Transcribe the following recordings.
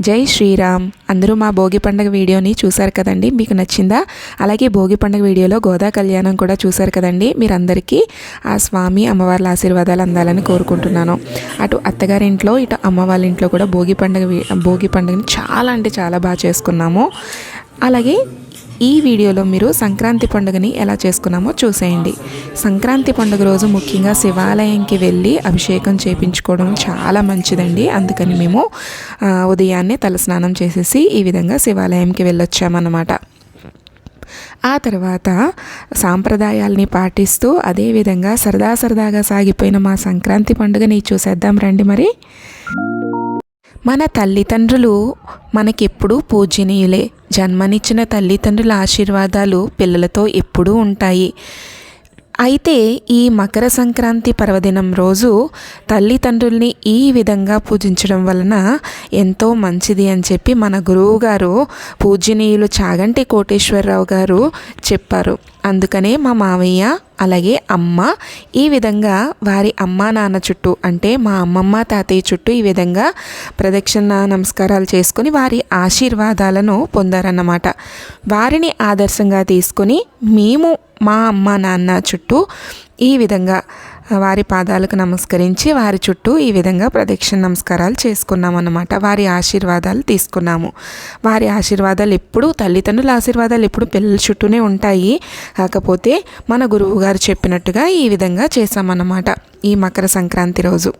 జై శ్రీరామ్. అందరూ మా భోగి పండుగ వీడియోని చూశారు కదండి? మీకు నచ్చిందా? అలాగే భోగి పండుగ వీడియోలో గోదా కళ్యాణం కూడా చూశారు కదండి? మీరందరికీ ఆ స్వామి అమ్మవార్ల ఆశీర్వాదాలు అందాలని కోరుకుంటున్నాను. అటు అత్తగారింట్లో ఇటు అమ్మవారి ఇంట్లో కూడా భోగి పండుగ భోగి పండుగని చాలా అంటే చాలా బాగా చేసుకున్నాము. అలాగే ఈ వీడియోలో మీరు సంక్రాంతి పండుగని ఎలా చేసుకున్నామో చూసేయండి. సంక్రాంతి పండుగ రోజు ముఖ్యంగా శివాలయంకి వెళ్ళి అభిషేకం చేయించుకోవడం చాలా మంచిదండి. అందుకని మేము ఉదయాన్నే తలస్నానం చేసేసి ఈ విధంగా శివాలయంకి వెళ్ళొచ్చామన్నమాట. ఆ తర్వాత సాంప్రదాయాల్ని పాటిస్తూ అదేవిధంగా సరదా సరదాగా సాగిపోయిన మా సంక్రాంతి పండుగని చూసేద్దాం రండి మరి. మన తల్లిదండ్రులు మనకెప్పుడూ పూజనీయులే. జన్మనిచ్చిన తల్లిదండ్రుల ఆశీర్వాదాలు పిల్లలతో ఎప్పుడూ ఉంటాయి. అయితే ఈ మకర సంక్రాంతి పర్వదినం రోజు తల్లిదండ్రుల్ని ఈ విధంగా పూజించడం వలన ఎంతో మంచిది అని చెప్పి మన గురువు గారు పూజనీయులు చాగంటి కోటేశ్వరరావు గారు చెప్పారు. అందుకనే మా మావయ్య అలాగే అమ్మ ఈ విధంగా వారి అమ్మ నాన్న చుట్టూ అంటే మా అమ్మమ్మ తాతయ్య చుట్టూ ఈ విధంగా ప్రదక్షిణ నమస్కారాలు చేసుకుని వారి ఆశీర్వాదాలను పొందారన్నమాట. వారిని ఆదర్శంగా తీసుకొని మేము మా అమ్మ నాన్న చుట్టూ ఈ విధంగా వారి పాదాలకు నమస్కరించి వారి చుట్టూ ఈ విధంగా ప్రదక్షిణ నమస్కారాలు చేసుకున్నాం అన్నమాట వారి ఆశీర్వాదాలు తీసుకున్నాము. వారి ఆశీర్వాదాలు ఎప్పుడూ తల్లిదండ్రుల ఆశీర్వాదాలు ఎప్పుడు పిల్లల చుట్టూనే ఉంటాయి. కాకపోతే మన గురువు గారు చెప్పినట్టుగా ఈ విధంగా చేసామన్నమాట ఈ మకర సంక్రాంతి రోజు.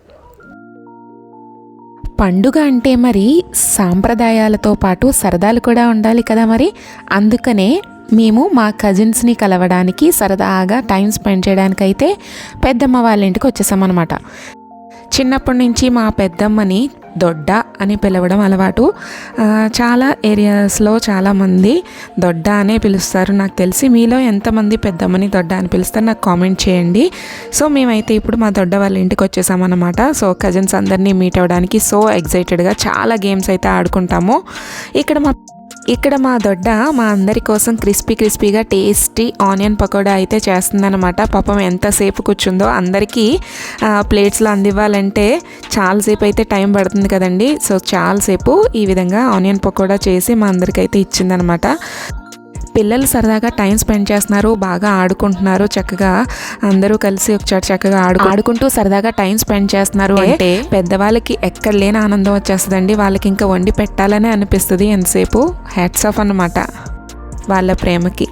పండుగ అంటే మరి సాంప్రదాయాలతో పాటు సరదాలు కూడా ఉండాలి కదా మరి? అందుకనే మేము మా కజిన్స్ని కలవడానికి సరదాగా టైం స్పెండ్ చేయడానికైతే పెద్దమ్మ వాళ్ళ ఇంటికి వచ్చేసామన్నమాట. చిన్నప్పటి నుంచి మా పెద్దమ్మని దొడ్డ అని పిలవడం అలవాటు. చాలా ఏరియాస్లో చాలామంది దొడ్డ అనే పిలుస్తారు. నాకు తెలిసి మీలో ఎంతమంది పెద్దమ్మని దొడ్డ అని పిలుస్తారు నాకు కామెంట్ చేయండి. సో మేమైతే ఇప్పుడు మా దొడ్డ వాళ్ళ ఇంటికి వచ్చేసామన్నమాట. సో కజిన్స్ అందరినీ మీట్ అవ్వడానికి సో ఎగ్జైటెడ్గా చాలా గేమ్స్ అయితే ఆడుకుంటాము. ఇక్కడ మా ఇక్కడ మా దొడ్డ మా అందరి కోసం క్రిస్పీ క్రిస్పీగా టేస్టీ ఆనియన్ పకోడా అయితే చేస్తుందన్నమాట. పాపం ఎంతసేపు కూర్చుందో అందరికీ ప్లేట్స్లో అందివ్వాలంటే చాలాసేపు అయితే టైం పడుతుంది కదండి. సో చాలాసేపు ఈ విధంగా ఆనియన్ పకోడా చేసి మా అందరికైతే ఇచ్చిందనమాట పిల్లలు సరదాగా టైం స్పెండ్ చేస్తున్నారు బాగా ఆడుకుంటున్నారు చక్కగా అందరూ కలిసి ఒక చోట చక్కగా ఆడు ఆడుకుంటూ సరదాగా టైం స్పెండ్ చేస్తున్నారు అంటే పెద్దవాళ్ళకి ఎక్కడ లేని ఆనందం వచ్చేస్తుందండి. వాళ్ళకి ఇంకా వండి పెట్టాలనే అనిపిస్తుంది ఎంతసేపు? హ్యాట్స్ ఆఫ్ అన్నమాట వాళ్ళ ప్రేమకి.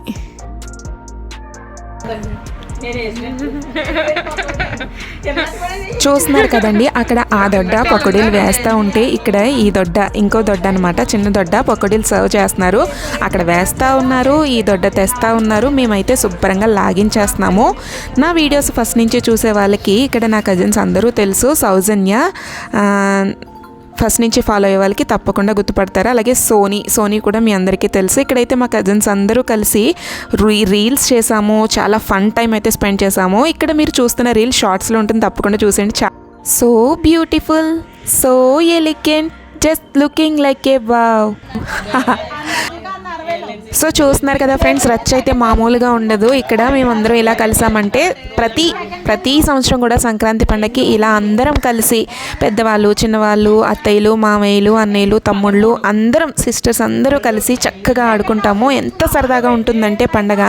చూస్తున్నారు కదండి అక్కడ ఆ దొడ్డ పకోడీలు వేస్తూ ఉంటే ఇక్కడ ఈ దొడ్డ ఇంకో దొడ్డ అనమాట చిన్న దొడ్డ పకోడీలు సర్వ్ చేస్తున్నారు. అక్కడ వేస్తూ ఉన్నారు ఈ దొడ్డ తెస్తూ ఉన్నారు మేమైతే శుభ్రంగా లాగించేస్తున్నాము. నా వీడియోస్ ఫస్ట్ నుంచి చూసే వాళ్ళకి ఇక్కడ నా కజిన్స్ అందరూ తెలుసు సౌజన్య ఫస్ట్ నుంచి ఫాలో అయ్యే వాళ్ళకి తప్పకుండా గుర్తుపడతారు. అలాగే సోనీ సోనీ కూడా మీ అందరికీ తెలుసు. ఇక్కడైతే మా కజిన్స్ అందరూ కలిసి రీ రీల్స్ చేసాము. చాలా ఫన్ టైం అయితే స్పెండ్ చేసాము. ఇక్కడ మీరు చూస్తున్న రీల్ షార్ట్స్లో ఉంటుంది. తప్పకుండా చూసేయండి. చా so beautiful so elegant just looking like a wow so చూస్తున్నారు కదా ఫ్రెండ్స్ రచ్చ అయితే మామూలుగా ఉండదు. ఇక్కడ మేమందరం ఇలా కలిసామంటే ప్రతి ప్రతి సంవత్సరం కూడా సంక్రాంతి పండగకి ఇలా అందరం కలిసి పెద్దవాళ్ళు చిన్నవాళ్ళు అత్తయ్యలు మామయ్యలు అన్నయ్యలు తమ్ముళ్ళు అందరం సిస్టర్స్ అందరూ కలిసి చక్కగా ఆడుకుంటాము. ఎంత సరదాగా ఉంటుందంటే పండగ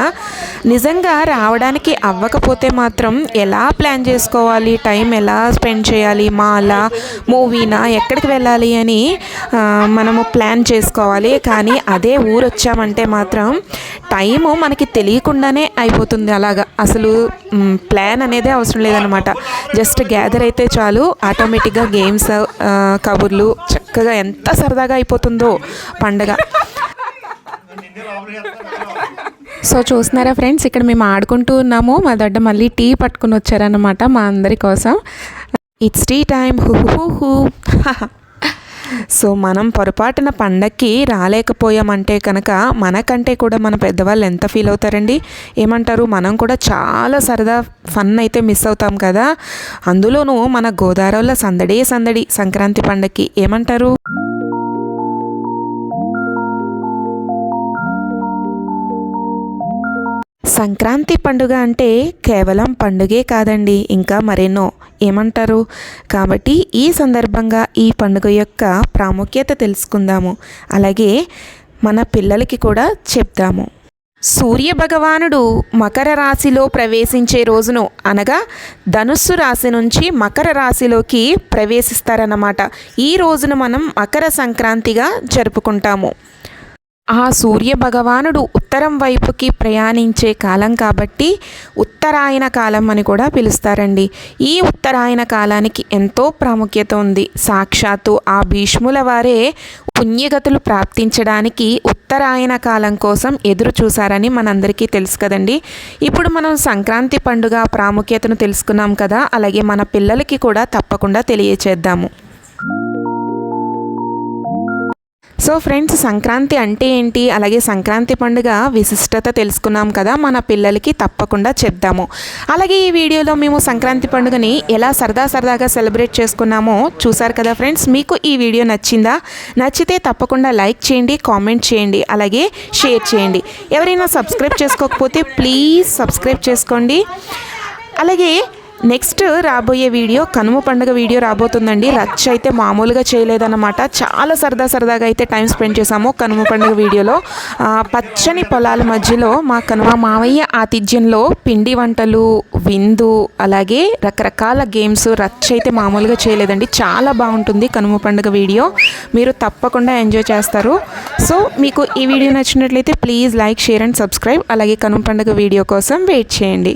నిజంగా రావడానికి అవ్వకపోతే మాత్రం ఎలా ప్లాన్ చేసుకోవాలి టైం ఎలా స్పెండ్ చేయాలి మాలా మూవీనా ఎక్కడికి వెళ్ళాలి అని మనము ప్లాన్ చేసుకోవాలి. కానీ అదే ఊరు వచ్చామంటే మాత్రం టైము మనకి తెలియకుండానే అయిపోతుంది అలాగా. అసలు ప్లాన్ అనేది అవసరం లేదనమాట జస్ట్ గ్యాదర్ అయితే చాలు ఆటోమేటిక్గా గేమ్స్ కబుర్లు చక్కగా ఎంత సరదాగా అయిపోతుందో పండగ. సో చూస్తున్నారా ఫ్రెండ్స్ ఇక్కడ మేము ఆడుకుంటూ ఉన్నాము. మా దొడ్డ మళ్ళీ టీ పట్టుకుని వచ్చారనమాట మా అందరి కోసం. ఇట్స్ టీ టైం హూ హూ హూ. సో మనం పొరపాటున పండక్కి రాలేకపోయామంటే కనుక మనకంటే కూడా మన పెద్దవాళ్ళు ఎంత ఫీల్ అవుతారండి? ఏమంటారు? మనం కూడా చాలా సరదా ఫన్ అయితే మిస్ అవుతాం కదా? అందులోనూ మన గోదావరిలో సందడే సందడి సంక్రాంతి పండక్కి ఏమంటారు? సంక్రాంతి పండుగ అంటే కేవలం పండుగే కాదండి ఇంకా మరెన్నో. ఏమంటారు? కాబట్టి ఈ సందర్భంగా ఈ పండుగ యొక్క ప్రాముఖ్యత తెలుసుకుందాము. అలాగే మన పిల్లలకి కూడా చెప్దాము. సూర్య భగవానుడు మకర రాశిలో ప్రవేశించే రోజును అనగా ధనుస్సు రాశి నుంచి మకర రాశిలోకి ప్రవేశిస్తారన్నమాట. ఈ రోజును మనం మకర సంక్రాంతిగా జరుపుకుంటాము. ఆ సూర్య భగవానుడు ఉత్తరం వైపుకి ప్రయాణించే కాలం కాబట్టి ఉత్తరాయణ కాలం అని కూడా పిలుస్తారండి. ఈ ఉత్తరాయణ కాలానికి ఎంతో ప్రాముఖ్యత ఉంది. సాక్షాత్తు ఆ భీష్ముల వారే పుణ్యగతులు ప్రాప్తించడానికి ఉత్తరాయణ కాలం కోసం ఎదురు చూశారని మనందరికీ తెలుసు కదండి. ఇప్పుడు మనం సంక్రాంతి పండుగ ప్రాముఖ్యతను తెలుసుకున్నాం కదా అలాగే మన పిల్లలకి కూడా తప్పకుండా తెలియచేద్దాము. సో ఫ్రెండ్స్ సంక్రాంతి అంటే ఏంటి? అలాగే సంక్రాంతి పండుగ విశిష్టత తెలుసుకున్నాం కదా మన పిల్లలకి తప్పకుండా చెప్దాము. అలాగే ఈ వీడియోలో మేము సంక్రాంతి పండుగని ఎలా సరదా సరదాగా సెలబ్రేట్ చేసుకున్నామో చూసారు కదా ఫ్రెండ్స్ మీకు ఈ వీడియో నచ్చిందా? నచ్చితే తప్పకుండా లైక్ చేయండి కామెంట్ చేయండి అలాగే షేర్ చేయండి. ఎవరైనా సబ్స్క్రైబ్ చేసుకోకపోతే ప్లీజ్ సబ్స్క్రైబ్ చేసుకోండి. అలాగే నెక్స్ట్ రాబోయే వీడియో కనుమ పండుగ వీడియో రాబోతుందండి. రచ్చ అయితే మామూలుగా చేయలేదన్నమాట. చాలా సరదా సరదాగా అయితే టైం స్పెండ్ చేసాము కనుమ పండుగ వీడియోలో. పచ్చని పొలాల మధ్యలో మా కనుమ మావయ్య ఆతిథ్యంలో పిండి వంటలు విందు అలాగే రకరకాల గేమ్స్ రచ్చ అయితే మామూలుగా చేయలేదండి. చాలా బాగుంటుంది కనుమ పండుగ వీడియో. మీరు తప్పకుండా ఎంజాయ్ చేస్తారు. సో మీకు ఈ వీడియో నచ్చినట్లయితే please like share and subscribe. అలాగే కనుమ పండుగ వీడియో కోసం వెయిట్ చేయండి.